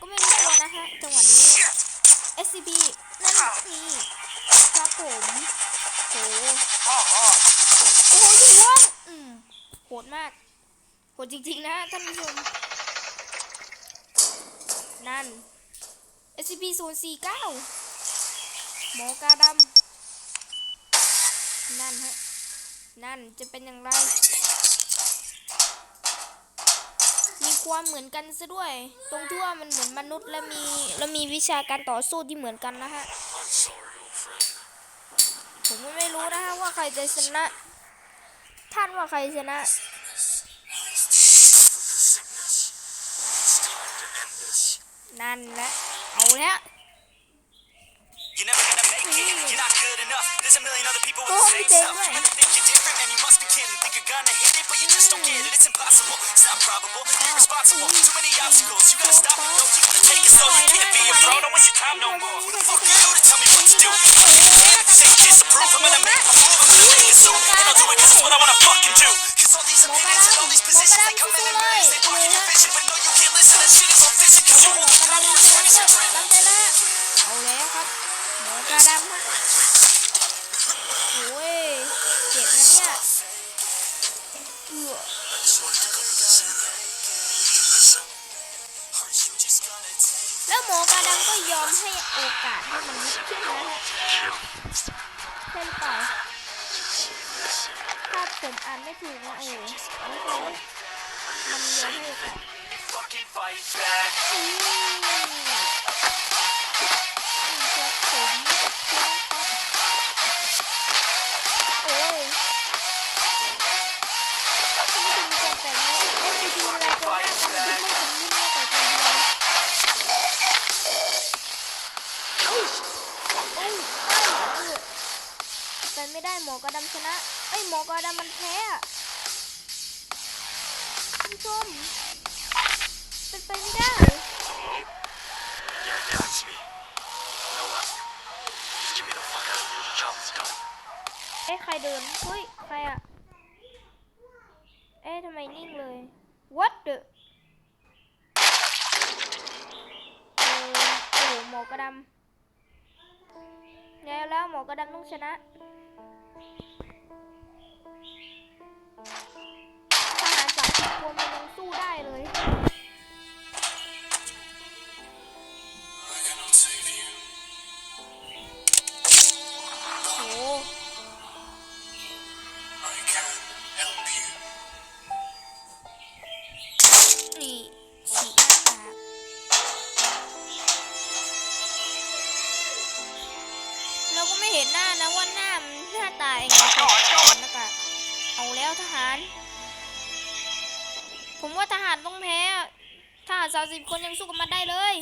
ก็ไม่รู้ตัวนะคะจังหวะนี้ SCP นั่นนี่ครับผมโอ้โหโอ้โหยู่ว่องอืมโหดมากโหดจริงๆนะท่านผู้ชมนั่น SCP 0 4 9หมอกาดำนั่นฮะ นั่นจะเป็นอย่างไร ความเหมือนกันซะด้วย ตรงที่ว่ามันเหมือนมนุษย์และมีและมีวิชาการต่อสู้ที่เหมือนกันนะฮะ ผมก็ไม่รู้นะฮะว่าใครจะชนะ ท่านว่าใครชนะนั่นแหละเอาแล้ว You're never gonna make it. You're not good enough. There's different and you must be kidding. Think you're gonna hit it, but you just don't get it. It's impossible, it's not probable, irresponsible. Too many obstacles, you gotta stop. No, you gotta take it slow. You can't be a pro, don't waste your time no more. Who the fuck are you to tell me what to do? Say disapprove, I'm gonna make my move. I'm gonna make it soon, and I'll do it cause it's what I wanna fucking do. Cause all these opinions and all these positions, they come in and rise. They block your vision, but no, you can't listen. That shit is all fiction, cause you won't come out of your Ôi แล้วหมอกระดำก็ยอมให้โอกาสให้มันลุกขึ้นนะฮะใช่หรือเปล่าถ้าผมอ่านไม่ถูกนะเอ๋ไม่ใช่นะมันยอมให้โอกาส เป็นไม่ได้หมอกระดำชนะ ไอ้ยหมอกระดำมันแพ้คุณผู้ชมเป็นไปไม่ได้เอ๊ะใครเดินเฮ้ย ใครอะเอ๊ะทำไมนิ่งเลย what the เออโอ้โหหมอกระดำแล้วแล้วหมอกระดำต้องชนะ Thank you. ไม่เห็นหน้านะว่าหน้ามันหน้าตายังไงใส่หน้ากากเอาแล้วทหาร ผมว่าทหารต้องแพ้ทหารสามสิบคนยังสู้กับมันได้เลย